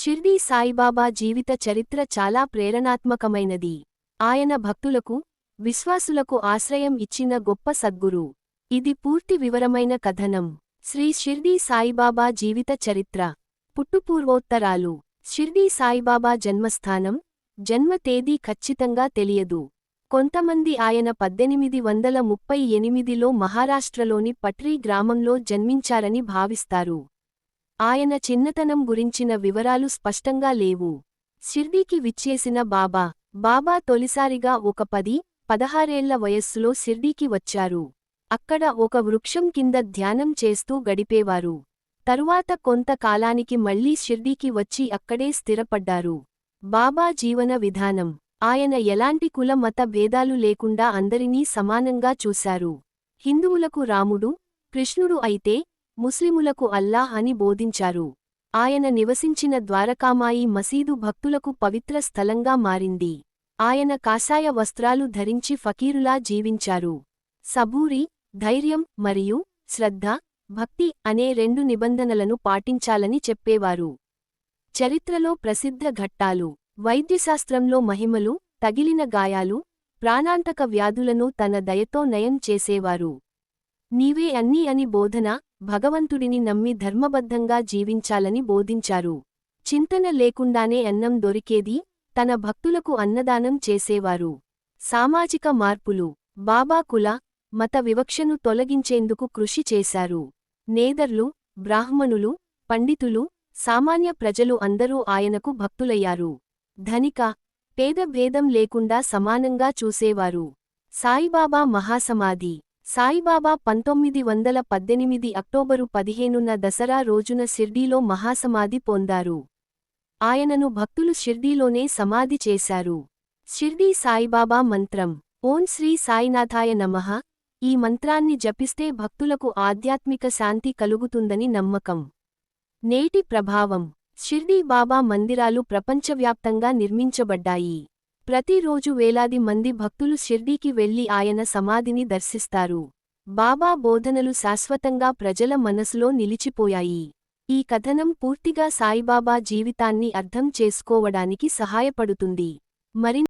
షిర్డీ సాయిబాబా జీవిత చరిత్ర చాలా ప్రేరణాత్మకమైనది. ఆయన భక్తులకు విశ్వాసులకు ఆశ్రయం ఇచ్చిన గొప్ప సద్గురు. ఇది పూర్తి వివరమైన కథనం. శ్రీ షిర్డీ సాయిబాబా జీవిత చరిత్ర. పుట్టుపూర్వోత్తరాలు. షిర్డీ సాయిబాబా జన్మస్థానం జన్మ తేదీ ఖచ్చితంగా తెలియదు. కొంతమంది ఆయన పద్దెనిమిది వందల ముప్పై ఎనిమిదిలో మహారాష్ట్రలోని పట్రీ గ్రామంలో జన్మించారని భావిస్తారు. ఆయన చిన్నతనం గురించిన వివరాలు స్పష్టంగా లేవు. షిర్డీకి విచ్చేసిన బాబా. బాబా తొలిసారిగా ఒక పది పదహారేళ్ళ వయస్సులో షిర్డీకి వచ్చారు. అక్కడ ఒక వృక్షం కింద ధ్యానం చేస్తూ గడిపేవారు. తరువాత కొంత కాలానికి మళ్ళీ షిర్డీకి వచ్చి అక్కడే స్థిరపడ్డారు. బాబా జీవన విధానం. ఆయన ఎలాంటి కుల మత భేదాలు లేకుండా అందరినీ సమానంగా చూశారు. హిందువులకు రాముడు కృష్ణుడు అయితే ముస్లిములకు అల్లాహ్ అని బోధించారు. ఆయన నివసించిన ద్వారకామాయి మసీదు భక్తులకు పవిత్ర స్థలంగా మారింది. ఆయన కాషాయ వస్త్రాలు ధరించి ఫకీరులా జీవించారు. సబూరి ధైర్యం మరియు శ్రద్ధ భక్తి అనే రెండు నిబంధనలను పాటించాలని చెప్పేవారు. చరిత్రలో ప్రసిద్ధ ఘట్టాలు వైద్యశాస్త్రంలో మహిమలు తగిలిన గాయాలు ప్రాణాంతక వ్యాధులను తన దయతో నయం చేసేవారు. నీవే అన్నీ అని బోధన భగవంతుడిని నమ్మి ధర్మబద్ధంగా జీవించాలని బోధించారు. చింతన లేకుండానే అన్నం దొరికేది తన భక్తులకు అన్నదానం చేసేవారు. సామాజిక మార్పులు బాబా కుల మత వివక్షను తొలగించేందుకు కృషి చేశారు. నేదర్లు బ్రాహ్మణులు పండితులు సామాన్య ప్రజలు అందరూ ఆయనకు భక్తులయ్యారు. ధనిక పేద భేదం లేకుండా సమానంగా చూసేవారు. సాయిబాబా మహాసమాధి సాయిబాబా పంతొమ్మిది వందల పద్దెనిమిది అక్టోబరు పదిహేనున దసరా రోజున షిర్డీలో మహాసమాధి పొందారు. ఆయనను భక్తులు షిర్డీలోనే సమాధి చేశారు. షిర్డీ సాయిబాబా మంత్రం. ఓం శ్రీ సాయినాథాయ నమః. ఈ మంత్రాన్ని జపిస్తే భక్తులకు ఆధ్యాత్మిక శాంతి కలుగుతుందని నమ్మకం. నేటి ప్రభావం. షిర్డీ బాబా మందిరాలు ప్రపంచవ్యాప్తంగా నిర్మించబడ్డాయి. ప్రతిరోజు వేలాది మంది భక్తులు షిర్డీకి వెళ్ళి ఆయన సమాధిని దర్శిస్తారు. బాబా బోధనలు శాశ్వతంగా ప్రజల మనసులో నిలిచిపోయాయి. ఈ కథనం పూర్తిగా సాయిబాబా జీవితాన్ని అర్థం చేసుకోవడానికి సహాయపడుతుంది. మరి